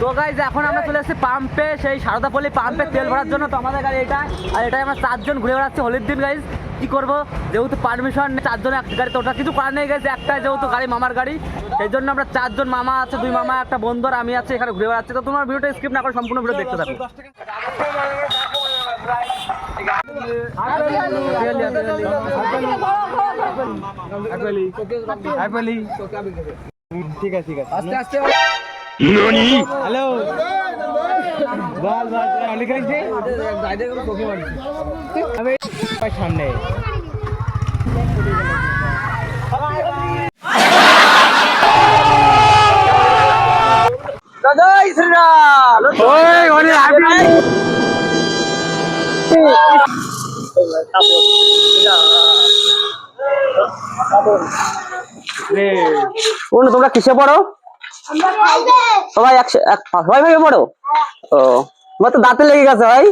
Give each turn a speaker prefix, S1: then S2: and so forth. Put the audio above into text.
S1: তো গাইজ এখন আমরা চলে এসেছি পাম্পে সেই সারদাপল্লি পাম্পে তেল ভরার জন্য। তো আমাদের গাড়ি এটা আর এটাই আমরা চারজন ঘুরে বেড়াচ্ছি হোলির দিন গাইজ কি করব? যেহেতু পারমিশন চারজন এক গাড়ি তো ওটা কিছু করার নেই গেছে একটাই যেহেতু গাড়ি মামার গাড়ি। সেই জন্য আমরা চারজন মামা আছে দুই মামা একটা বন্ধু আর আমি আছি এখানে ঘুরে বেড়াচ্ছি। তো তোমার ভিডিওটা স্কিপ না করে সম্পূর্ণ ভিডিও দেখতে থাকো।
S2: ঠিক আছে ঠিক আছে
S1: আস্তে আস্তে
S2: হ্যালো বল বল অনেক আমি সামনে ওই
S1: তোমরা কিসে পড়ো? সবাই সবাই ভাই পড়ো? ও তোমার তো দাঁতে লেগে গেছে ভাই।